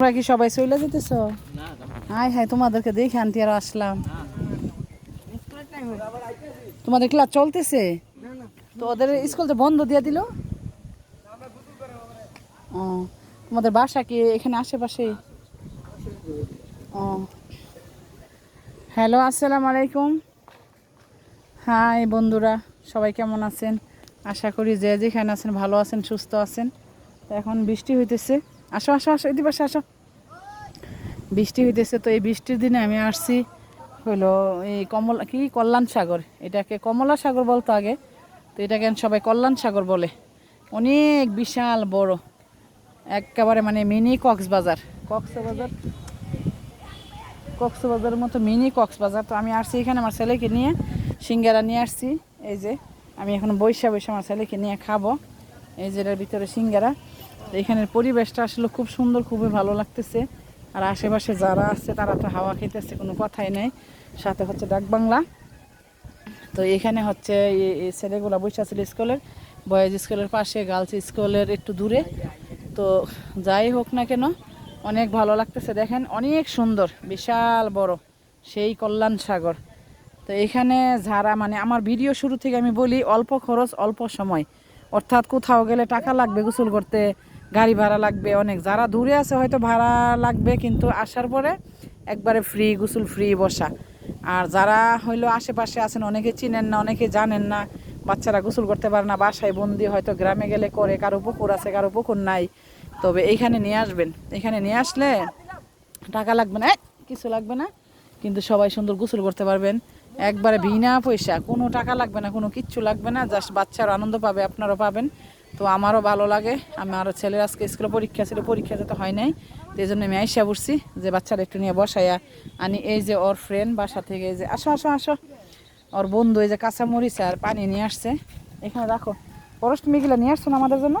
তোমরা কি সবাই চলে যেতেছ হাই হাই তোমাদেরকে দেখে আনতে আর আসলাম। তোমাদের ক্লাস চলতেছে? তো ওদের স্কুল তো বন্ধ দিয়ে দিল? ও তোমাদের বাসা কি এখানে আশেপাশে? ও। হ্যালো আসসালামু আলাইকুম। হাই বন্ধুরা সবাই কেমন আছেন? আশা করি যে যেখানে আছেন ভালো আছেন সুস্থ আছেন। এখন বৃষ্টি হইতেছে। আসো আসো আসো, এদিকে পাশে আসো। বৃষ্টি হইতেছে তো, এই বৃষ্টির দিনে আমি আসছি হলো এই কমলা, কি? কল্যাণ সাগর। এটাকে কমলা সাগর বলতো আগে। তো এটাকে সবাই কল্যাণ সাগর বলে। অনেক বিশাল, বড়। একেবারে মানে মিনি কক্সবাজার। কক্সবাজার? কক্সবাজারের মতো মিনি কক্সবাজার। তো আমি আসছি এখানে আমার ছেলেকে নিয়ে, সিঙ্গারা নিয়ে আসছি। এই যে, আমি এখন বৈশা বৈশা আমার ছেলেকে নিয়ে খাব। এই যে এটার ভিতরে সিঙ্গারা। এখানের পরিবেশটা আসলে খুব সুন্দর, খুবই ভালো লাগতেছে। আর আশেপাশে যারা আছে, তারা তো হাওয়া খেতেছে, কোনো কথাই নেই। সাথে হচ্ছে ডাক বাংলা। তো এখানে হচ্ছে এই- ছেলেগুলা বসে স্কুলের বয়েজ স্কুলের পাশে গার্লস স্কুলের একটু দূরে। তো যাই হোক না কেন, অনেক ভালো লাগতেছে। দেখেন, অনেক সুন্দর, বিশাল বড় সেই কল্যাণ সাগর। তো এখানে যারা মানে আমার ভিডিও শুরু থেকে আমি বলি, অল্প খরচ, অল্প সময়। অর্থাৎ কোথাও গেলে টাকা লাগবে গোসল করতে গাড়ি ভাড়া লাগবে অনেক। যারা দূরে আছে হয়তো ভাড়া লাগবে, কিন্তু আসার পরে একবারে ফ্রি গোসল ফ্রি বসা। আর যারা হইল আশেপাশে আছেন, অনেকে চিনেন না, অনেকে জানেন না, বাচ্চারা গোসল করতে পারে না, বাসায় বন্দি, হয়তো গ্রামে গেলে করে, কারও পুকুর আছে, কারও পুকুর নাই। তবে এইখানে নিয়ে আসবেন। এখানে নিয়ে আসলে টাকা লাগবে না কিছু লাগবে না, কিন্তু সবাই সুন্দর গোসল করতে পারবেন। একবারে বিনা পয়সা, কোনো টাকা লাগবে না, কোনো কিচ্ছু লাগবে না, জাস্ট বাচ্চারা আনন্দ পাবে, আপনারাও পাবেন। তো আমারও ভালো লাগে। আমার ছেলের আজকে স্কুলে পরীক্ষা ছিল, পরীক্ষা যেতে হয় নাই। তো এই জন্য আমি আইসা বসছি যে বাচ্চারা একটু নিয়ে বসাইয়া আনি। এই যে ওর ফ্রেন্ড বাসা থেকে এই যে, আসো আসো আসো। ওর বন্ধু এই যে কাঁচা মরিচ আর পানি নিয়ে আসছে। এখানে রাখো পরশ তুমি এগুলো নিয়ে আসছো আমাদের জন্য?